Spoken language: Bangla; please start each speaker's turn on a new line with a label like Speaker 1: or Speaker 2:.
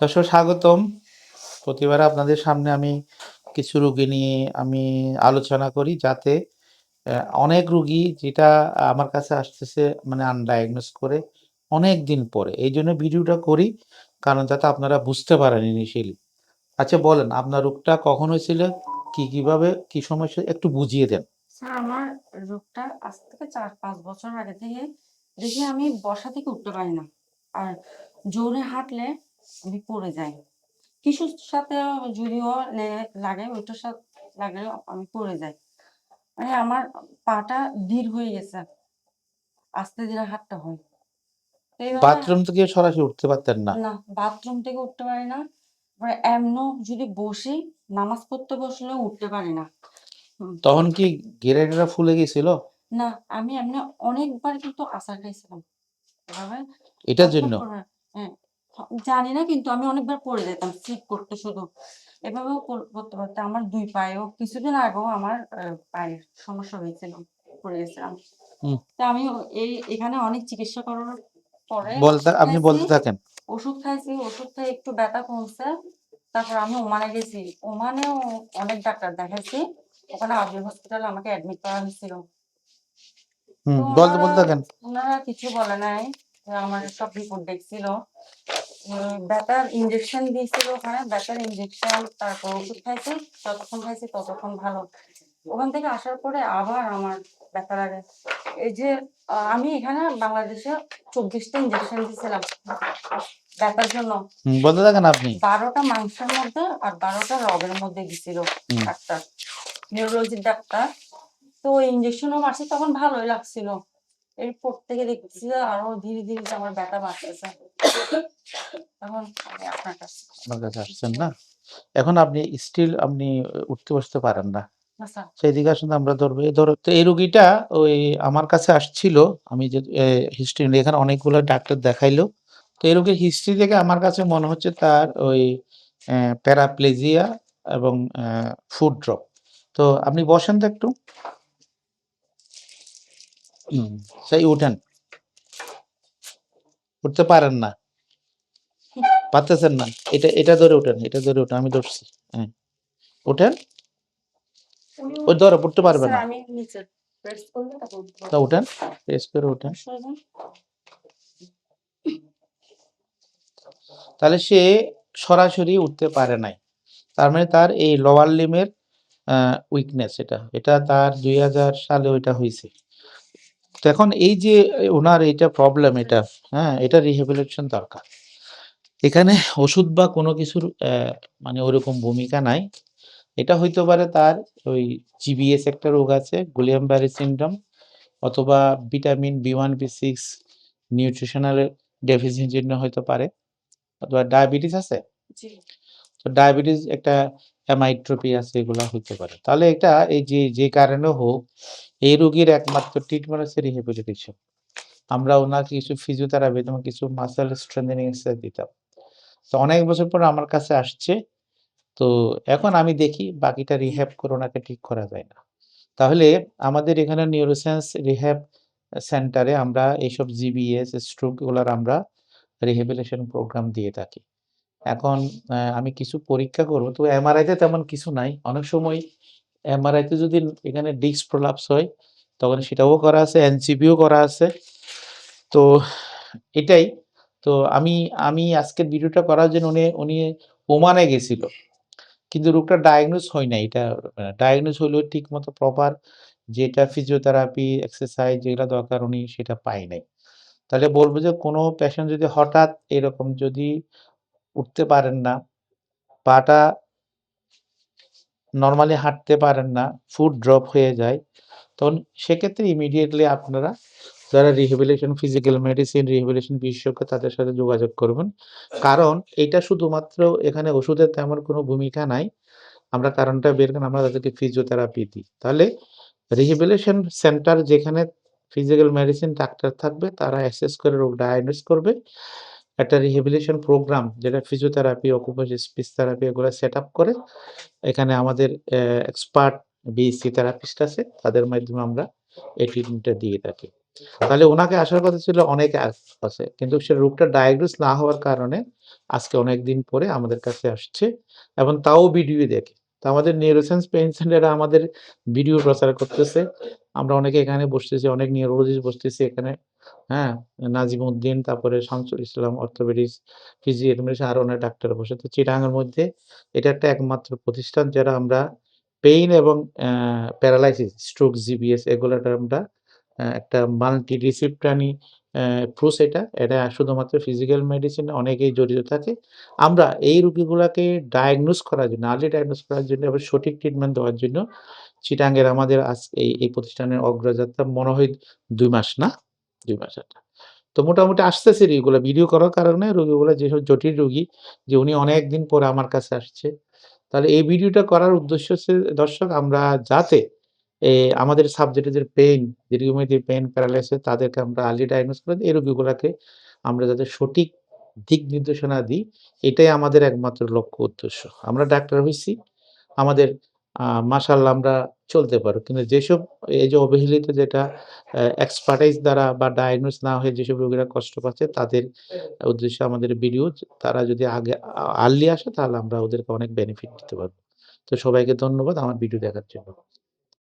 Speaker 1: দর্শক, স্বাগতম। প্রতিবার আপনাদের সামনে আমি কিছু রুগী নিয়ে আমি আলোচনা করি যাতে অনেক রুগী যেটা আমার কাছে আসতেছে মানে আনডায়াগনোস করে অনেক দিন পরে। এই জন্য ভিডিওটা করি, কারণ যাতে আপনারা বুঝতে পারেন ইনিশিয়ালি আচ্ছা বলেন, আপনার রোগটা কখন হয়েছিল? কি, কীভাবে, কি সমস্যা একটু বুঝিয়ে দেন।
Speaker 2: আমার রোগটা আজ থেকে চার, পাঁচ বছর আগে থেকে দেখি আমি বসা থেকে উঠতে পারি না। আর জোরে হাঁটলে আমি পড়ে যাই। কিছুর সাথে যদিও লাগে ওইটার সাথে লাগলেও আমি পড়ে যাই। মানে আমার পাটা ধীর হয়ে গেছে। আস্তে ধীরে হাঁটতে হয়।
Speaker 1: বাথরুম থেকে সরাসরি উঠতে পারতেন না?
Speaker 2: না বাথরুম থেকে উঠতে পারি না। এবার এমনও যদি বসি নামাজ পড়তে বসলেও উঠতে পারি না।
Speaker 1: তখন কি গেরাটা ফুলে গেছিল?
Speaker 2: না আমি এমনি অনেকবার কিন্তু আচার খাইছিলাম।
Speaker 1: এটার জন্য?
Speaker 2: হ্যাঁ জানি না কিন্তু আমি অনেকবার পড়ে যেতাম স্লিপ করতে শুধু। এভাবেও কর- করতে আমার দুই পায়েও কিছুদিন আগেও আমার পায়ের সমস্যা হয়েছিল পড়ে গেছিলাম। তা আমি এই এখানে অনেক চিকিৎসা করার পরে
Speaker 1: বলতে
Speaker 2: ওষুধ
Speaker 1: আপনি বলতে থাকেন।
Speaker 2: ওষুধ খাইছি ওষুধ খেয়ে একটু ব্যথা কমছে তারপর আমি ওমানে গেছি। ওমানেও অনেক ডাক্তার দেখাইছি ওখানে আজমি হসপিটালে আমাকে অ্যাডমিট করা হয়েছিল।
Speaker 1: হুম বলতে বলতে থাকেন।
Speaker 2: ওনারা কিছু বলে নাই। আমার সব রিপোর্ট দেখছিল। ব্যথার ইঞ্জেকশন দিয়েছিল ওখানে ব্যথার ইঞ্জেকশন তারপর ওষুধ খাইছি যতক্ষণ খাইছি ততক্ষণ ভালো। ওখান থেকে আসার পরে আবার আমার ব্যথা লাগে এই যে আমি এখানে বাংলাদেশে চব্বিশটা ইঞ্জেকশন দিয়েছিলাম ব্যথার জন্য।
Speaker 1: বলতে থাকেন আপনি।
Speaker 2: বারোটা মাংসের মধ্যে আর বারোটা রগের মধ্যে দিছিল ডাক্তার নিউরোলজির ডাক্তার। তো ইঞ্জেকশনও মারছি তখন ভালোই লাগছিল। এরপর থেকে দেখছি যে আরও ধীরে ধীরে যে আমার ব্যথা বাড়তেছে। তখন আমি আপনার কাছে
Speaker 1: আমার কাছে আসছেন না? এখন আপনি স্টিল আপনি উঠতে বসতে পারেন না।
Speaker 2: না
Speaker 1: সেই দিকে আসলে আমরা ধরবো। ধরো তো এই রুগীটা ওই আমার কাছে আসছিল। আমি যে হিস্ট্রি এখানে অনেকগুলো ডাক্তার দেখাইলো। তো এই রোগীর হিস্ট্রি থেকে আমার কাছে মনে হচ্ছে তার ওই প্যারাপ্লেজিয়া এবং ফুড ড্রপ তো আপনি বসেন তো একটু। সেই উঠেন। উঠতে পারেন না। পারতেছেন না। এটা এটা ধরে উঠেন এটা ধরে উঠেন আমি ধরছি। হ্যাঁ। উঠেন। ওই ধরো উঠতে পারবে না। তা উঠেন প্রেস করে উঠেন। তাহলে সে সরাসরি উঠতে পারে নাই। তার মানে তার এই লোয়ার লিমের উইকনেস এটা। এটা তার দুই হাজার সালে ওইটা হয়েছে এখন এই যে ওনার এইটা প্রবলেম এটা হ্যাঁ এটা রিহেবিলিটেশন দরকার। এখানে ওষুধ বা কোনো কিছুর মানে ওরকম ভূমিকা নাই। এটা হইতে পারে তার ওই জিবিএস একটা রোগ আছে গুলিয়াম ব্যারি সিনড্রোম অথবা vitamin B one B six nutritional ডেফিসিয়েন্সির জন্য হইতে পারে। অথবা ডায়াবেটিস আছে? তো ডায়াবেটিস একটা অ্যামাইট্রোপি আছে এগুলো হইতে পারে। তাহলে এটা এই যে যে কারণে হোক, এই রোগীর একমাত্র ট্রিটমেন্ট হচ্ছে রিহেবিলিটেশন আমরা ওনাকে কিছু ফিজিওথেরাপি এবং কিছু মাসেল স্ট্রেন্থেনিং এক্সারসাইজ দিতাম। তো অনেক বছর পর আমার কাছে আসছে। তো এখন আমি দেখি বাকিটা রিহ্যাব করে ওনাকে ঠিক করা যায় না। তাহলে আমাদের এখানে নিউরোসায়েন্স রিহ্যাব সেন্টারে আমরা এইসব জিবিএস স্ট্রোক এগুলার আমরা রিহেবিলিটেশন প্রোগ্রাম দিয়ে থাকি। এখন আমি কিছু পরীক্ষা করব। তো এমআরআইতে তেমন কিছু নাই। অনেক সময় এমআরআইতে যদি এখানে ডিস্ক প্রলাপস হয়, তখন সেটাও করা আছে এনসিপিও করা আছে। তো এটাই। তো আমি আমি আজকের ভিডিওটা করার জন্য উনি উনি ওমানে গেছিল। কিন্তু রোগটা ডায়াগনোস হয় না এটা ডায়াগনোস হলেও ঠিক মতো প্রপার যেটা ফিজিওথেরাপি এক্সারসাইজ যেগুলো দরকার উনি সেটা পাই নাই। তাহলে বলব যে কোনো পেশেন্ট যদি হঠাৎ এরকম যদি উঠতে পারেন না, পাটা নর্মালি হাঁটতে পারেন না ফুড ড্রপ হয়ে যায়, তখন সেক্ষেত্রে ইমিডিয়েটলি আপনারা যারা রিহেবিলিটেশন ফিজিক্যাল মেডিসিন রিহেবিলিটেশন বিশেষজ্ঞ তাদের সাথে যোগাযোগ করবেন। কারণ এটা শুধুমাত্র এখানে ওষুধের তেমন কোনো ভূমিকা নাই, আমরা কারণটা বের করে আমরা তাদেরকে ফিজিওথেরাপি দিই। তাহলে রিহেবিলিটেশন সেন্টার যেখানে ফিজিক্যাল মেডিসিন ডাক্তার থাকবে, তারা অ্যাসেস করে রোগ ডায়াগনোস করবে। একটা রিহেবিলিটেশন প্রোগ্রাম যেটা ফিজিওথেরাপি অকুপেশন স্পিচ থেরাপি এগুলো সেট আপ করে এখানে আমাদের এক্সপার্ট বিএসসি থেরাপিস্ট আছে তাদের মাধ্যমে আমরা এই ট্রিটমেন্টটা দিয়ে থাকি তাহলে ওনাকে আসার কথা ছিল অনেক আছে কিন্তু সে রোগটা ডায়াগনোস না হওয়ার কারণে আজকে অনেকদিন পরে আমাদের কাছে আসছে এবং তাও ভিডিও দেখে। তো আমাদের নিউরোসায়েন্স পেইন সেন্টারে আমাদের ভিডিও প্রচার করতেছে। আমরা অনেকে এখানে বসতেছি, অনেক নিউরোলজিস্ট বসতেছি এখানে। হ্যাঁ? নাজিমউদ্দিন, তারপরে শামসুল ইসলাম, অর্থোপেডিক্স, ফিজিওথেরাপিস্ট আরও অনেক ডাক্তার বসে। তো চিটাগাংয়ের মধ্যে এটা একটা একমাত্র প্রতিষ্ঠান যারা আমরা পেইন এবং প্যারালাইসিস, স্ট্রোক, জিবিএস এগুলার আমরা একটা মাল্টি ডিসিপ্লিনারি অ্যাপ্রোচ এটা। এটা শুধুমাত্র ফিজিক্যাল মেডিসিন অনেকেই জড়িত থাকে। আমরা এই রোগীগুলাকে ডায়াগনোস করার জন্য, আর্লি ডায়াগনোস করার জন্য এবং সঠিক ট্রিটমেন্ট দেওয়ার জন্য চিটাগাংয়ের আমাদের আজ এই, প্রতিষ্ঠানের অগ্রযাত্রা মনে হয় ২ মাস না? ২ মাস। তো মোটামুটি আসতেছে এগুলা ভিডিও করার কারণে রোগীগুলা যেসব জটিল রোগী যে উনি অনেকদিন পরে আমার কাছে আসছে। তাহলে এই ভিডিওটা করার উদ্দেশ্য হচ্ছে দর্শক আমরা যাতে আমাদের সাবজেক্টের পেইন, দীর্ঘমেয়াদী পেইন, প্যারালাইসিস তাদেরকে আমরা আর্লি ডায়াগনোস করে এই রোগীগুলোকে আমরা যাতে সঠিক দিক নির্দেশনা দিই, এটাই আমাদের একমাত্র লক্ষ্য উদ্দেশ্য। আমরা ডাক্তার হইছি, আমাদের আ আমরা চলতে পারো কিন্তু যেসব এই যে অবহেলিত যেটা এক্সপার্টাইজ দ্বারা বা ডায়াগনোস না হয়ে যেসব রোগীরা কষ্ট পাচ্ছে, তাদের উদ্দেশ্যে আমাদের ভিডিও। তারা যদি আগে আর্লি আসে, তাহলে আমরা ওদেরকে অনেক বেনিফিট দিতে পারব তো সবাইকে ধন্যবাদ আমার ভিডিও দেখার জন্য।